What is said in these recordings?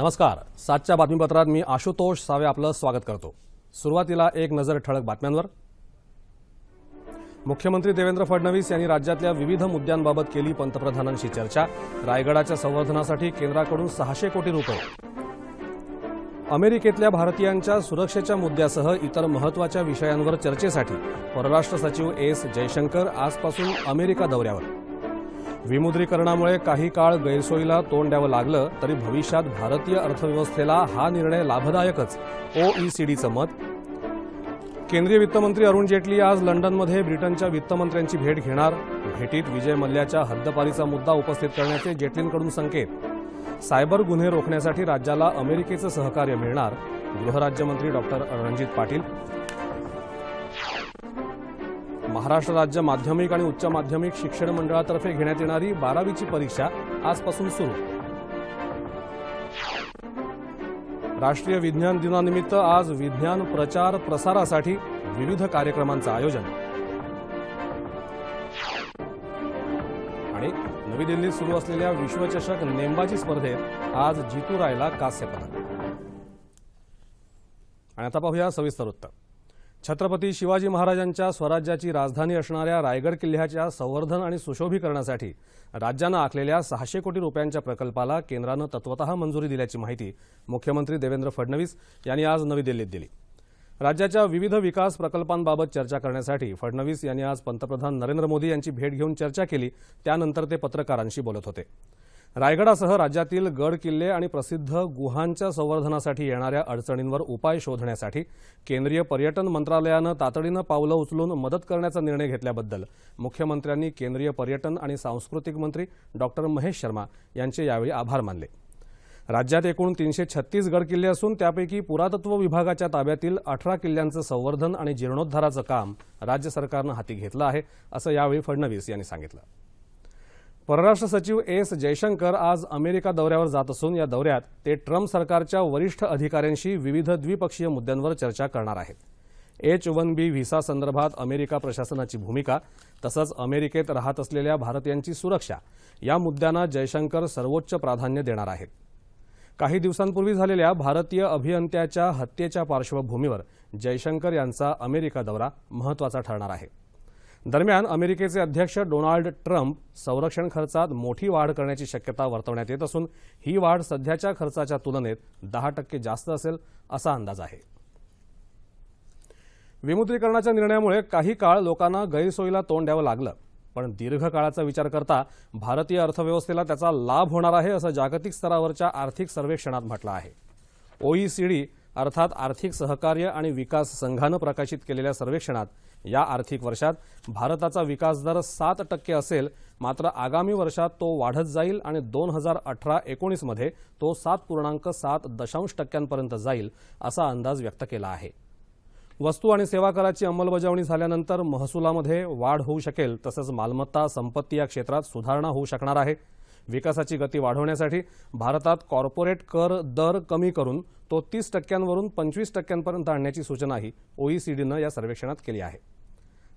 नमस्कार. सातच्या बातमीपत्रात मी आशुतोष सावे आपलं स्वागत करतो. सुरुवातीला एक नजर ठळक बातम्यांवर. मुख्यमंत्री देवेंद्र फडणवीस यांनी राज्यातल्या विविध मुद्द्यांबाबत केली पंतप्रधानांशी चर्चा. रायगडाच्या संवर्धनासाठी केंद्राकडून सहाशे कोटी रुपये. अमेरिकेतल्या भारतीयांच्या सुरक्षेच्या मुद्द्यासह इतर महत्त्वाच्या विषयांवर चर्चेसाठी परराष्ट्र सचिव एस जयशंकर आजपासून अमेरिका दौऱ्यावर. विमुद्रीकरणामुळे काही काळ गैरसोयीला तोंड द्यावं लागलं तरी भविष्यात भारतीय अर्थव्यवस्थेला हा निर्णय लाभदायकच. ओईसीडीचं मत? केंद्रीय वित्तमंत्री अरुण जेटली आज लंडनमध्ये ब्रिटनच्या वित्तमंत्र्यांची भेट घेणार. भेटीत विजय मल्ल्याच्या हद्दपारीचा मुद्दा उपस्थित करण्याचे जेटलींकडून संकेत. सायबर गुन्हे रोखण्यासाठी राज्याला अमेरिकेचं सहकार्य मिळणार गृहराज्यमंत्री डॉक्टर रणजित पाटील. महाराष्ट्र राज्य माध्यमिक आणि उच्च माध्यमिक शिक्षण मंडळातर्फे घेण्यात येणारी बारावीची परीक्षा आजपासून सुरू. राष्ट्रीय विज्ञान दिनानिमित्त आज विज्ञान प्रचार प्रसारासाठी विविध कार्यक्रमांचं आयोजन. आणि नवी दिल्लीत सुरू असलेल्या विश्वचषक नेमबाजी स्पर्धेत आज जितू रायला कांस्य पदक. आणि आता पाहूया सविस्तर उत्तर. छत्रपती शिवाजी महाराजांच्या स्वराज्याची राजधानी असणाऱ्या रायगड किल्ल्याच्या संवर्धन आणि सुशोभीकरणासाठी राज्यानं आखलेल्या सहाशे कोटी रुपयांच्या प्रकल्पाला केंद्रानं तत्वतः मंजुरी दिल्याची माहिती मुख्यमंत्री देवेंद्र फडणवीस यांनी आज नवी दिल्लीत दिली. राज्याच्या विविध विकास प्रकल्पांबाबत चर्चा करण्यासाठी फडणवीस यांनी आज पंतप्रधान नरेंद्र मोदी यांची भेट घेऊन चर्चा केली त्यानंतर ते पत्रकारांशी बोलत होते. रायगडासह राज्यातील गड किल्ले आणि प्रसिद्ध गुहांच्या संवर्धनासाठी येणाऱ्या अडचणींवर उपाय शोधण्यासाठी केंद्रीय पर्यटन मंत्रालयानं तातडीनं पावलं उचलून मदत करण्याचा निर्णय घेतल्याबद्दल मुख्यमंत्र्यांनी केंद्रीय पर्यटन आणि सांस्कृतिक मंत्री डॉक्टर महेश शर्मा यांचे यावेळी आभार मानले. राज्यात एकूण तीनशे छत्तीस गड किल्ले असून त्यापैकी पुरातत्व विभागाच्या ताब्यातील अठरा किल्ल्यांचं संवर्धन आणि जीर्णोद्धाराचं काम राज्य सरकारनं हाती घेतलं आहे असं यावेळी फडणवीस यांनी सांगितलं. परराष्ट्र सचिव एस जयशंकर आज अमेरिका दौऱ्यावर जात असून या दौऱ्यात ते ट्रम्प सरकारच्या वरिष्ठ अधिकाऱ्यांशी विविध द्विपक्षीय मुद्द्यांवर चर्चा करणार आहेत. एच वन बी व्हिसा संदर्भात अमेरिका प्रशासनाची भूमिका तसंच अमेरिकेत राहत असलेल्या भारतीयांची सुरक्षा या मुद्द्यांना जयशंकर सर्वोच्च प्राधान्य देणार आहेत. काही दिवसांपूर्वी झालेल्या भारतीय अभियंत्याच्या हत्येच्या पार्श्वभूमीवर जयशंकर यांचा अमेरिका दौरा महत्त्वाचा ठरणार आहे. दरम्यान अमेरिकेचे अध्यक्ष डोनाल्ड ट्रम्प संरक्षण खर्चात मोठी वाढ करण्याची शक्यता वर्तवण्यात येत असून ही वाढ सध्याच्या खर्चाच्या तुलनेत दहा टक्के जास्त असेल असा अंदाज आहे. विमुद्रीकरणाच्या निर्णयामुळे काही काळ लोकांना गैरसोयीला तोंड द्यावं लागलं पण दीर्घकाळाचा विचार करता भारतीय अर्थव्यवस्थेला त्याचा लाभ होणार आहे असं जागतिक स्तरावरच्या आर्थिक सर्वेक्षणात म्हटलं आहे. ओईसीडी अर्थात आर्थिक सहकार्य आणि विकास संघानं प्रकाशित केलेल्या सर्वेक्षणात या आर्थिक वर्षात भारताचा विकास दर सात टक्के असेल मात्र आगामी वर्षात तो वाढत जाईल आणि दोन हजार अठरा एकोणीसमध्ये तो सात पूर्णांक सात दशांश टक्क्यांपर्यंत जाईल असा अंदाज व्यक्त केला आहे. वस्तू आणि सेवा कराची अंमलबजावणी झाल्यानंतर महसुलामध्ये वाढ होऊ शकेल तसंच मालमत्ता संपत्ती या क्षेत्रात सुधारणा होऊ शकणार आहे. विकासाची गती वाढवण्यासाठी भारतात कॉर्पोरेट कर दर कमी करून तो तीस टक्क्यांवरून पंचवीस टक्क्यांपर्यंत आणण्याची सूचनाही ओईसीडीनं या सर्वेक्षणात केली आहे.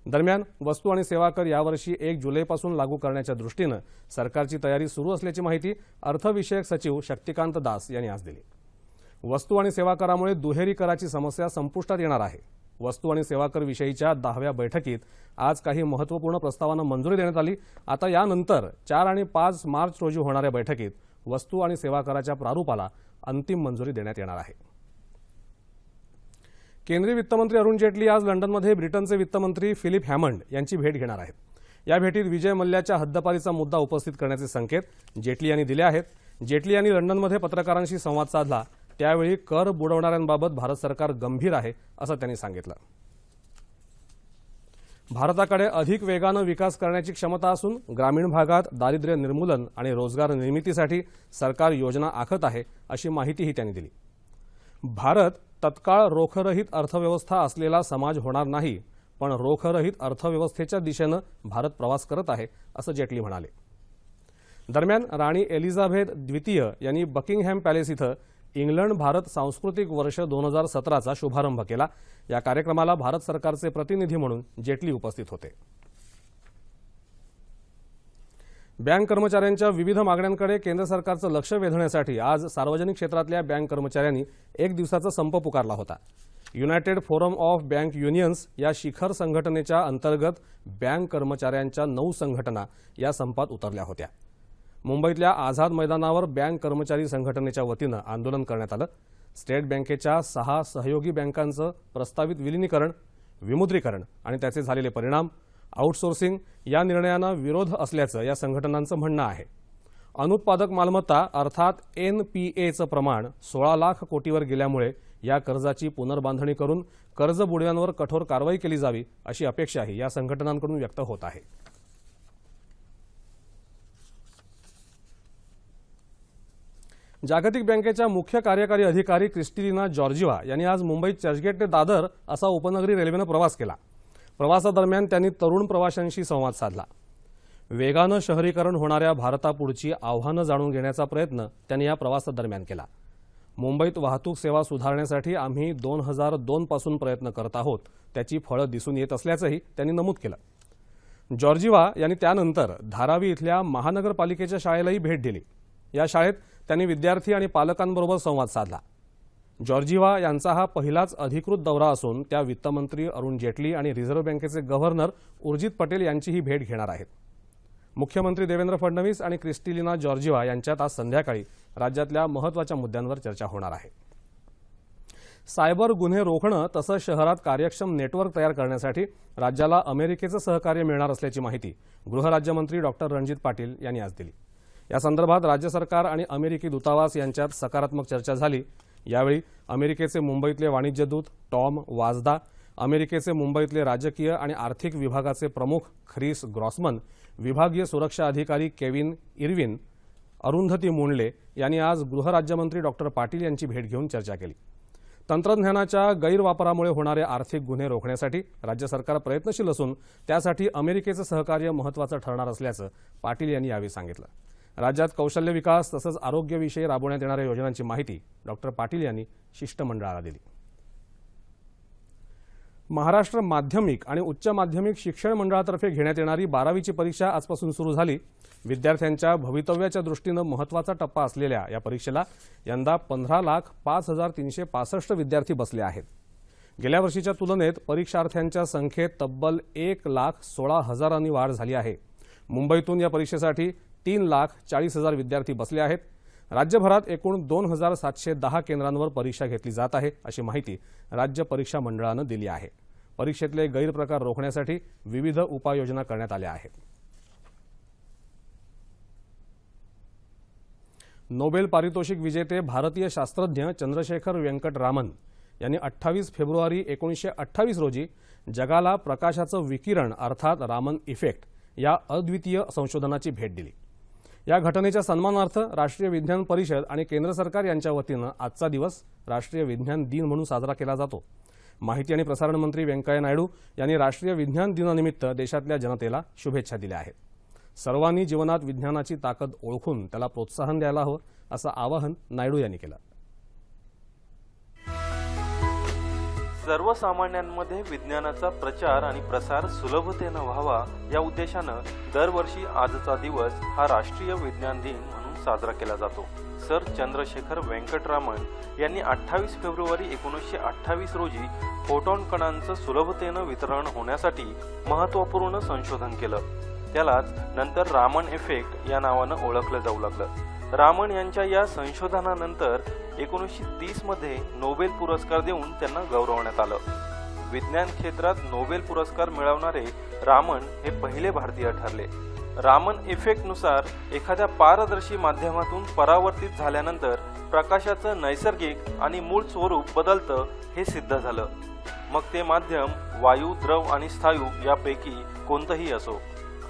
दरम्यान वस्तू आणि सेवा कर यावर्षी एक जुलैपासून लागू करण्याच्या दृष्टीनं सरकारची तयारी सुरू असल्याची माहिती अर्थविषयक सचिव शक्तिकांत दास यांनी आज दिली. वस्तू आणि सेवा करामुळे दुहेरी कराची समस्या संपुष्टात येणार आहे. वस्तू आणि सेवा कर विषयीच्या दहाव्या बैठकीत आज काही महत्त्वपूर्ण प्रस्तावांना मंजुरी देण्यात आली. आता यानंतर चार आणि पाच मार्च रोजी होणाऱ्या बैठकीत वस्तू आणि सेवा कराच्या प्रारूपाला अंतिम मंजुरी देण्यात येणार आहे. केंद्रीय वित्तमंत्री अरुण जेटली आज लंडनमध्ये ब्रिटनचे वित्तमंत्री फिलिप हॅमंड यांची भेट घेणार आहेत. या भेटीत विजय मल्ल्याच्या हद्दपारीचा मुद्दा उपस्थित करण्याचे संकेत जेटली यांनी दिले आहेत. जेटली यांनी लंडनमध्ये पत्रकारांशी संवाद साधला. त्यावेळी कर बुडवणाऱ्यांबाबत भारत सरकार गंभीर आहे असं त्यांनी सांगितलं. भारताकडे अधिक वेगानं विकास करण्याची क्षमता असून ग्रामीण भागात दारिद्र्य निर्मूलन आणि रोजगार निर्मितीसाठी सरकार योजना आखत आहे अशी माहितीही त्यांनी दिली. भारत तत्काळ रोखरहित अर्थव्यवस्था असलेला समाज होणार नाही पण रोखरहित अर्थव्यवस्थेच्या दिशेनं भारत प्रवास करत आहे असं जेटली म्हणाले. दरम्यान राणी एलिझाबेथ द्वितीय यांनी बकिंगहॅम पॅलेस इथं इंग्लंड भारत सांस्कृतिक वर्ष दोन हजार सतराचा शुभारंभ केला. या कार्यक्रमाला भारत सरकारचे प्रतिनिधी म्हणून जेटली उपस्थित होते. बँक कर्मचाऱ्यांच्या विविध मागण्यांकडे केंद्र सरकारचं लक्ष वेधण्यासाठी आज सार्वजनिक क्षेत्रातल्या बँक कर्मचाऱ्यांनी एक दिवसाचा संप पुकारला होता. United Forum of Bank Unions या शिखर संघटनेच्या अंतर्गत बँक कर्मचाऱ्यांच्या नऊ संघटना या संपात उतरल्या होत्या. मुंबईतल्या आझाद मैदानावर बँक कर्मचारी संघटनेच्या वतीनं आंदोलन करण्यात आलं. स्टेट बँकेच्या सहा सहयोगी बँकांचं प्रस्तावित विलिनीकरण विमुद्रीकरण आणि त्याचे झालेले परिणाम आउटसोर्सिंग या निर्णयांना विरोध असल्याचं या संघटनांचं म्हणणं आहे. अनुत्पादक मालमत्ता अर्थात एन पी एचं प्रमाण सोळा लाख कोटीवर गेल्यामुळे या कर्जाची पुनर्बांधणी करून कर्ज बुडव्यांवर कठोर कारवाई केली जावी अशी अपेक्षाही या संघटनांकडून व्यक्त होत आहे. जागतिक बँकेच्या मुख्य कार्यकारी अधिकारी क्रिस्टिलिना जॉर्जिवा यांनी आज मुंबईत चर्चगेट ते दादर असा उपनगरी रेल्वेनं प्रवास केला. प्रवासादरम्यान त्यांनी तरुण प्रवाशांशी संवाद साधला. वेगानं शहरीकरण होणाऱ्या भारतापुढची आव्हानं जाणून घेण्याचा प्रयत्न त्यांनी या प्रवासादरम्यान केला. मुंबईत वाहतूक सेवा सुधारण्यासाठी आम्ही दोन हजार दोनपासून प्रयत्न करत आहोत. त्याची फळं दिसून येत असल्याचंही त्यांनी नमूद केलं. जॉर्जिवा यांनी त्यानंतर धारावी इथल्या महानगरपालिकेच्या शाळेलाही भेट दिली. या शाळेत त्यांनी विद्यार्थी आणि पालकांबरोबर संवाद साधला. जॉर्जिवा यांचा हा पहिलाच अधिकृत दौरा असून त्या वित्तमंत्री अरुण जेटली आणि रिझर्व्ह बँकेचे गव्हर्नर उर्जित पटेल यांचीही भेट घेणार आहेत. मुख्यमंत्री देवेंद्र फडणवीस आणि क्रिस्टिलिना जॉर्जिवा यांच्यात आज संध्याकाळी राज्यातल्या महत्त्वाच्या मुद्द्यांवर चर्चा होणार आहे. सायबर गुन्हे रोखणं तसंच शहरात कार्यक्षम नेटवर्क तयार करण्यासाठी राज्याला अमेरिकेचं सहकार्य मिळणार असल्याची माहिती गृहराज्यमंत्री डॉक्टर रणजित पाटील यांनी आज दिली. या संदर्भात राज्य सरकार आणि अमेरिकी दूतावास यांच्यात सकारात्मक चर्चा झाली. यावेळी अमेरिकेचे मुंबईतले वाणिज्यदूत टॉम वाजदा अमेरिकेचे मुंबईतले राजकीय आणि आर्थिक विभागाचे प्रमुख ख्रिस ग्रॉसमन विभागीय सुरक्षा अधिकारी केविन इरविन अरुंधती मुंडले यांनी आज गृहराज्यमंत्री डॉक्टर पाटील यांची भेट घेऊन चर्चा केली. तंत्रज्ञानाच्या गैरवापरामुळे होणारे आर्थिक गुन्हे रोखण्यासाठी राज्य सरकार प्रयत्नशील असून त्यासाठी अमेरिकेचं सहकार्य महत्त्वाचं ठरणार असल्याचं पाटील यांनी यावेळी सांगितलं. राज्यात कौशल्य विकास तसंच आरोग्यविषयी राबवण्यात येणाऱ्या योजनांची माहिती डॉक्टर पाटील यांनी शिष्टमंडळाला दिली. महाराष्ट्र माध्यमिक आणि उच्च माध्यमिक शिक्षण मंडळातर्फे घेण्यात येणारी बारावीची परीक्षा आजपासून सुरू झाली. विद्यार्थ्यांच्या भवितव्याच्या दृष्टीनं महत्त्वाचा टप्पा असलेल्या या परीक्षेला यंदा पंधरा लाख पाच हजार तीनशे पासष्ट विद्यार्थी बसले आहेत. गेल्या वर्षीच्या तुलनेत परीक्षार्थ्यांच्या संख्येत तब्बल एक लाख सोळा हजारांनी वाढ झाली आहे. मुंबईतून या परीक्षेसाठी तीन लाख चाळीस हजार विद्यार्थी बसले आहेत. राज्यभरात एकूण दोन हजार सातशे दहा केंद्रांवर परीक्षा घेतली जात आहे अशी माहिती राज्य परीक्षा मंडळानं दिली आहे. परीक्षेतले गैरप्रकार रोखण्यासाठी विविध उपाययोजना करण्यात आल्या आहेत. नोबेल पारितोषिक विजेते भारतीय शास्त्रज्ञ चंद्रशेखर व्यंकट रामन यांनी अठ्ठावीस फेब्रुवारी एकोणीसशे अठ्ठावीस रोजी जगाला प्रकाशाचं विकिरण अर्थात रामन इफेक्ट या अद्वितीय संशोधनाची भेट दिली. या घटनेच्या सन्मानार्थ राष्ट्रीय विज्ञान परिषद आणि केंद्र सरकार यांच्या वतीनं आजचा दिवस राष्ट्रीय विज्ञान दिन म्हणून साजरा केला जातो. माहिती आणि प्रसारण मंत्री व्यंकय्या नायडू यांनी राष्ट्रीय विज्ञान दिनानिमित्त देशातल्या जनतेला शुभेच्छा दिल्या आहेत. सर्वांनी जीवनात विज्ञानाची ताकद ओळखून त्याला प्रोत्साहन द्यायला हवं असं आवाहन नायडू यांनी केलं. सर्वसामान्यांमध्ये विज्ञानाचा प्रचार आणि प्रसार सुलभतेनं व्हावा या उद्देशानं दरवर्षी आजचा दिवस हा राष्ट्रीय विज्ञान दिन म्हणून साजरा केला जातो. सर चंद्रशेखर व्यंकटरामन यांनी अठ्ठावीस फेब्रुवारी एकोणीसशे अठ्ठावीस रोजी फोटॉन कणांचं सुलभतेनं वितरण होण्यासाठी महत्त्वपूर्ण संशोधन केलं. त्यालाच नंतर रामन इफेक्ट या नावानं ओळखलं जाऊ लागलं. रामन यांच्या या संशोधनानंतर एकोणीसशे तीसमध्ये नोबेल पुरस्कार देऊन त्यांना गौरवण्यात आलं. विज्ञान क्षेत्रात नोबेल पुरस्कार मिळवणारे रामन हे पहिले भारतीय ठरले. रामन इफेक्टनुसार एखाद्या पारदर्शी माध्यमातून परावर्तित झाल्यानंतर प्रकाशाचं नैसर्गिक आणि मूळ स्वरूप बदलतं हे सिद्ध झालं. मग ते माध्यम वायू द्रव आणि स्थायू यापैकी कोणतंही असो.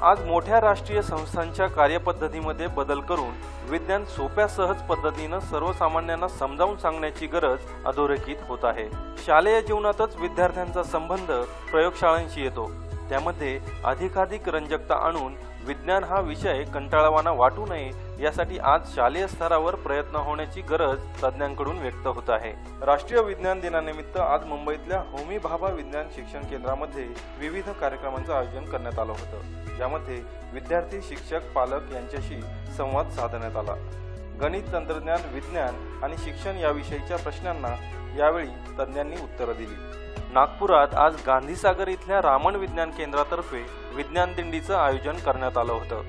आज मोठ्या राष्ट्रीय संस्थांच्या कार्यपद्धतीमध्ये बदल करून विज्ञान सोप्या सहज पद्धतीनं सर्वसामान्यांना समजावून सांगण्याची गरज अधोरेखित होत आहे. शालेय जीवनातच विद्यार्थ्यांचा संबंध प्रयोगशाळांशी येतो. त्यामध्ये अधिकाधिक रंजकता आणून विज्ञान हा विषय कंटाळवाना वाटू नये यासाठी आज शालेय स्तरावर प्रयत्न होण्याची गरज तज्ज्ञांकडून व्यक्त होत आहे. राष्ट्रीय विज्ञान दिनानिमित्त आज मुंबईतल्या होमी भाभा विज्ञान शिक्षण केंद्रामध्ये विविध कार्यक्रमांचं आयोजन करण्यात आलं होतं. ज्यामध्ये विद्यार्थी शिक्षक पालक यांच्याशी संवाद साधण्यात आला. गणित तंत्रज्ञान विज्ञान आणि शिक्षण याविषयीच्या प्रश्नांना यावेळी तज्ज्ञांनी उत्तरं दिली. नागपुरात आज गांधीसागर इथल्या रामन विज्ञान केंद्रातर्फे विज्ञान दिंडीचं आयोजन करण्यात आलं होतं.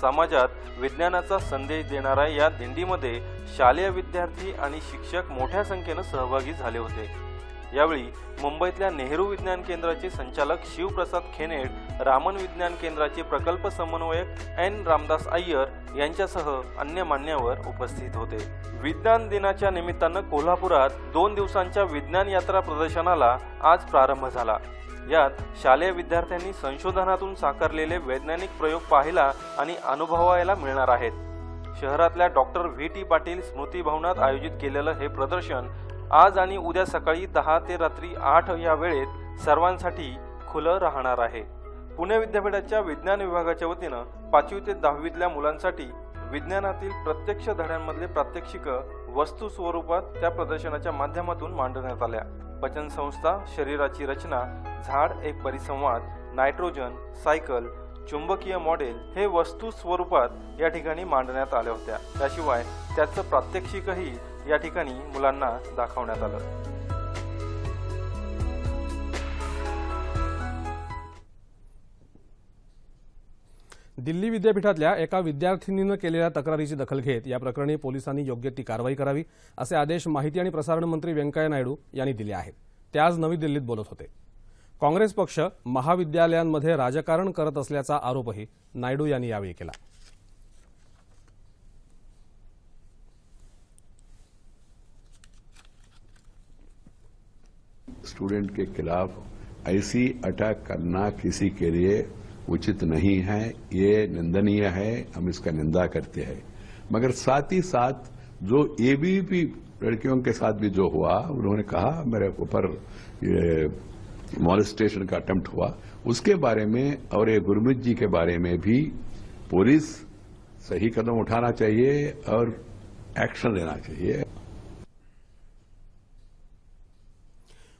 समाजात विज्ञानाचा संदेश देणाऱ्या या दिंडीमध्ये शालेय विद्यार्थी आणि शिक्षक मोठ्या संख्येनं सहभागी झाले होते. यावेळी मुंबईतल्या नेहरू विज्ञान केंद्राचे संचालक शिवप्रसाद खेनेड रामन विज्ञान केंद्राचे प्रकल्प समन्वयक एन रामदास अय्यर यांच्यासह अन्य मान्यवर उपस्थित होते. विज्ञान दिनाच्या निमित्तानं कोल्हापुरात दोन दिवसांच्या विज्ञान यात्रा प्रदर्शनाला आज प्रारंभ झाला. यात शालेय विद्यार्थ्यांनी संशोधनातून साकारलेले वैज्ञानिक प्रयोग पाहायला आणि अनुभवायला मिळणार आहेत. शहरातल्या डॉक्टर व्ही टी पाटील स्मृती भवनात आयोजित केलेलं हे प्रदर्शन आज आणि उद्या सकाळी दहा ते रात्री आठ या वेळेत सर्वांसाठी खुलं राहणार आहे. पुणे विद्यापीठाच्या विज्ञान विभागाच्या वतीनं पाचवी ते दहावीतल्या मुलांसाठी विज्ञानातील प्रत्यक्ष धड्यांमधले प्रात्यक्षिकं वस्तू स्वरूपात त्या प्रदर्शनाच्या माध्यमातून मांडण्यात आल्या. पचन संस्था शरीराची रचना झाड एक परिसंवाद नायट्रोजन सायकल चुंबकीय मॉडेल हे वस्तू स्वरूपात या ठिकाणी मांडण्यात आल्या होत्या. त्याशिवाय त्याचं प्रात्यक्षिकही या ठिकाणी मुलांना दाखवण्यात आलं. दिल्ली विद्यापीठातल्या एका विद्यार्थिनीनं केलेल्या तक्रारीची दखल घेत या प्रकरणी पोलिसांनी योग्य ती कारवाई करावी असे आदेश माहिती आणि प्रसारण मंत्री व्यंकय्या नायडू यांनी दिले आहेत. ते आज नवी दिल्लीत बोलत होते. काँग्रेस पक्ष महाविद्यालयांमध्ये राजकारण करत असल्याचा आरोपही नायडू यांनी यावेळी केला. स्टूडेंट के खिलाफ ऐसी अटैक करना किसी के लिए उचित नहीं है, ये निंदनीय है, हम इसका निंदा करते हैं। मगर साथ ही साथ जो एबीपी लड़कियों के साथ भी जो हुआ, उन्होंने कहा, मेरे ऊपर मॉलिस्टेशन का अटेम्प्ट हुआ। उसके बारे में और ये गुरमीत जी के बारे में भी पुलिस सही कदम उठाना चाहिए और एक्शन लेना चाहिए।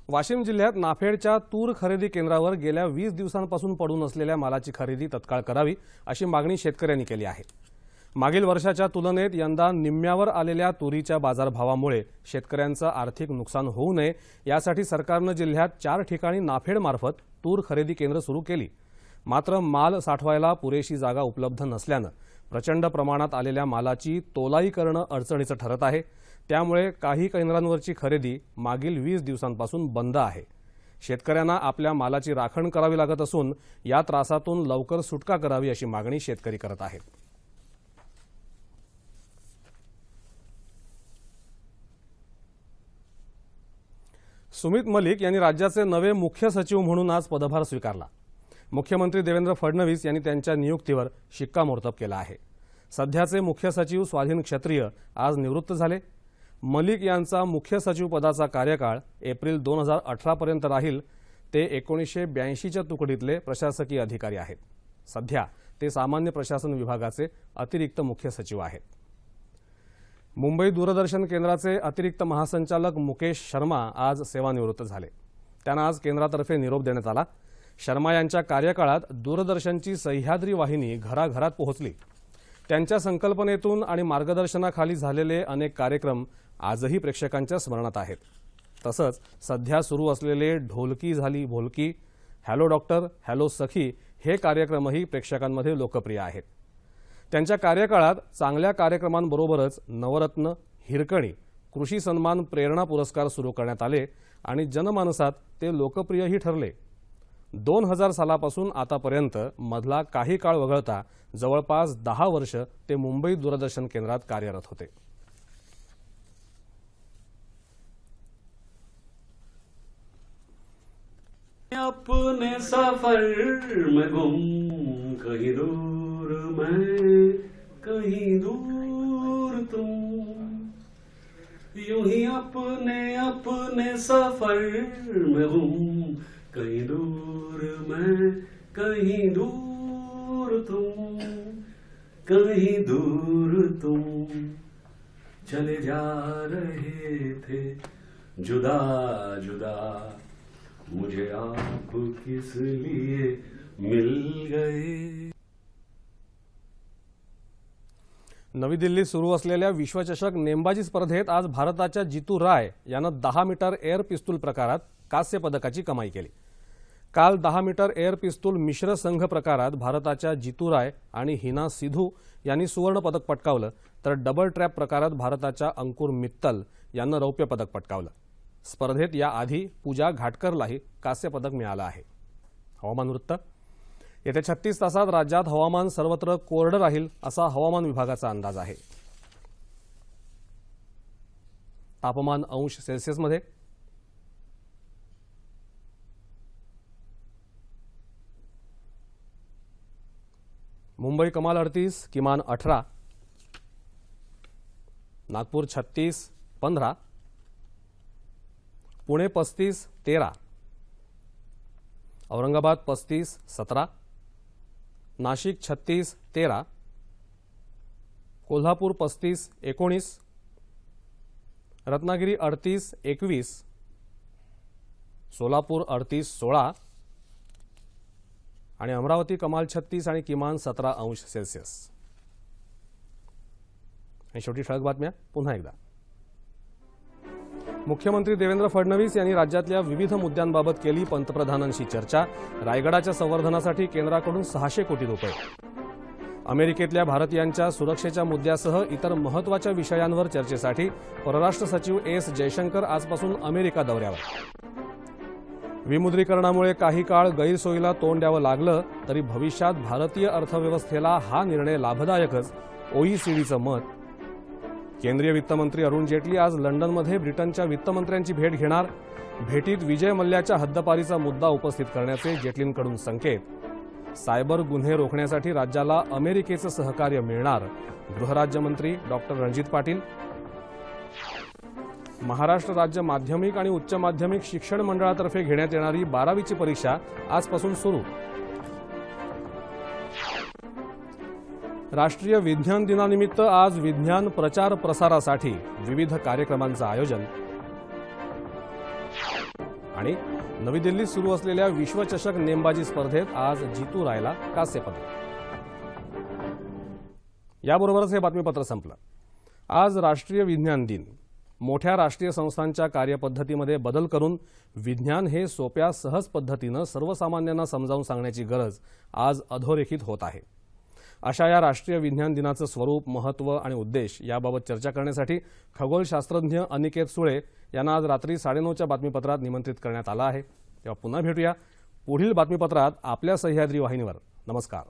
वाशिम जिल्ह्यात नाफेडच्या तूर खरेदी केंद्रावर गेल्या वीस दिवसांपासून पडून असलेल्या मालाची खरेदी तत्काळ करावी अशी मागणी शेतकऱ्यांनी केली आहे. मागील वर्षाच्या तुलनेत यंदा निम्म्यावर आलेल्या तुरीच्या बाजारभावामुळे शेतकऱ्यांचं आर्थिक नुकसान होऊ नये यासाठी सरकारनं जिल्ह्यात चार ठिकाणी नाफेडमार्फत तूर खरेदी केंद्र सुरू केली. मात्र माल साठवायला पुरेशी जागा उपलब्ध नसल्यानं प्रचंड प्रमाणात आलेल्या मालाची तोलाई करणं अडचणीचं ठरत आहे. त्यामुळे काही केंद्रांवरची खरेदी मागील वीस दिवसांपासून बंद आहे. शेतकऱ्यांना आपल्या मालाची राखण करावी लागत असून या त्रासातून लवकर सुटका करावी अशी मागणी शेतकरी करत आहेत. सुमित मलिक यांनी राज्याचे नवे मुख्य सचिव म्हणून आज पदभार स्वीकारला. मुख्यमंत्री देवेंद्र फडणवीस यांनी त्यांच्या नियुक्तीवर शिक्कामोर्तब केला आहे. सध्याचे मुख्य सचिव स्वाधीन क्षत्रिय आज निवृत्त झाले. मलिक यांचा मुख्य सचिव पदाचा कार्यकाळ एप्रिल दोन हजार अठरापर्यंत राहील. ते एकोणीसशे ब्याऐंशीच्या तुकडीतले प्रशासकीय अधिकारी आहेत. सध्या ते सामान्य प्रशासन विभागाचे अतिरिक्त मुख्य सचिव आहेत. मुंबई दूरदर्शन केंद्राचे अतिरिक्त महासंचालक मुकेश शर्मा आज सेवानिवृत्त झाले. त्यांना आज केंद्रातर्फे निरोप देण्यात आला. शर्मा यांच्या कार्यकाळात दूरदर्शनची सह्याद्री वाहिनी घराघरात पोहोचली. त्यांच्या संकल्पनेतून आणि मार्गदर्शनाखाली झालेले अनेक कार्यक्रम आजही प्रेक्षकांच्या स्मरणात आहेत. तसंच सध्या सुरू असलेले Dholki Zali Bholki hello doctor hello Sakhi हे कार्यक्रमही प्रेक्षकांमध्ये लोकप्रिय आहेत. त्यांच्या कार्यकाळात चांगल्या कार्यक्रमांबरोबरच नवरत्न हिरकणी कृषी सन्मान प्रेरणा पुरस्कार सुरू करण्यात आले आणि जनमानसात ते लोकप्रियही ठरले. दोन हजार सालापासून आतापर्यंत मधला काही काळ वगळता जवळपास दहा वर्ष ते मुंबई दूरदर्शन केंद्रात कार्यरत होते. अपने सफ़र में गुम, कहीं दूर मैं, कहीं दूर तुम। यूँ ही अपने अपने सफ़र में गुम, कहीं दूर मैं, कहीं दूर तुम, कहीं दूर तुम। चले जा रहे थे, जुदा जुदा। मुझे आप किस लिए मिल गए नवी दिल्लीत सुरू असलेल्या विश्वचषक नेमबाजी स्पर्धेत आज भारताच्या जितू राय यानं दहा मीटर एअर पिस्तूल प्रकारात कांस्य पदकाची कमाई केली. काल दहा मीटर एअर पिस्तूल मिश्र संघ प्रकारात भारताच्या जितू राय आणि हिना सिधू यांनी सुवर्ण पदक पटकावलं तर डबल ट्रॅप प्रकारात भारताच्या अंकुर मित्तल यांना रौप्य पदक पटकावलं. स्पर्धेत याआधी पूजा घाटकरलाही कांस्यपदक मिळालं आहे. हवामान वृत्त. येत्या छत्तीस तासात राज्यात हवामान सर्वत्र कोरडं राहील असा हवामान विभागाचा अंदाज आहे. तापमान अंश सेल्सिअसमध्ये मुंबई कमाल अडतीस किमान अठरा. नागपूर छत्तीस पंधरा. पुणे पस्तीस तेरा. औरंगाबाद पस्तीस सतरा. नाशिक छत्तीस तेरा. कोल्हापूर पस्तीस एकोणीस. रत्नागिरी अडतीस एकवीस. सोलापूर अडतीस सोळा. आणि अमरावती कमाल छत्तीस आणि किमान सतरा अंश सेल्सिअस. आणि शेवटी ठळक बातम्या पुन्हा एकदा. मुख्यमंत्री देवेंद्र फडणवीस यांनी राज्यातल्या विविध मुद्द्यांबाबत केली पंतप्रधानांशी चर्चा. रायगडाच्या संवर्धनासाठी केंद्राकडून सहाशे कोटी रुपये. अमेरिकेतल्या भारतीयांच्या सुरक्षेच्या मुद्द्यासह इतर महत्त्वाच्या विषयांवर चर्चेसाठी परराष्ट्र सचिव एस जयशंकर आजपासून अमेरिका दौऱ्यावर. विमुद्रीकरणामुळे काही काळ गैरसोयीला तोंड द्यावं लागलं तरी भविष्यात भारतीय अर्थव्यवस्थेला हा निर्णय लाभदायकच. ओईसीडीचं मत केंद्रीय वित्तमंत्री अरुण जेटली आज लंडनमध्ये ब्रिटनच्या वित्तमंत्र्यांची भेट घेणार. भेटीत विजय मल्ल्याच्या हद्दपारीचा मुद्दा उपस्थित करण्याचे जेटलींकडून संकेत. सायबर गुन्हे रोखण्यासाठी राज्याला अमेरिकेचं सहकार्य मिळणार गृहराज्यमंत्री डॉक्टर रणजित पाटील. महाराष्ट्र राज्य माध्यमिक आणि उच्च माध्यमिक शिक्षण मंडळातर्फे घेण्यात येणारी बारावीची परीक्षा आजपासून सुरू. राष्ट्रीय विज्ञान दिनानिमित्त आज विज्ञान प्रचार प्रसारासाठी विविध कार्यक्रमांचं आयोजन. आणि नवी दिल्लीत सुरू असलेल्या विश्वचषक नेमबाजी स्पर्धेत आज जितू रायला कांस्य याबरोबरच हे बातमीपत्र संपलं. आज राष्ट्रीय विज्ञान दिन. मोठ्या राष्ट्रीय संस्थांच्या कार्यपद्धतीमध्ये बदल करून विज्ञान हे सोप्या सहज पद्धतीनं सर्वसामान्यांना समजावून सांगण्याची गरज आज अधोरेखित होत आहे. अशा या राष्ट्रीय विज्ञान दिनाचं स्वरूप महत्त्व आणि उद्देश याबाबत चर्चा करण्यासाठी खगोलशास्त्रज्ञ अनिकेत सुळे यांना आज रात्री साडेनऊच्या बातमीपत्रात निमंत्रित करण्यात आलं आहे. तेव्हा पुन्हा भेटूया पुढील बातमीपत्रात आपल्या सह्याद्री वाहिनीवर. नमस्कार.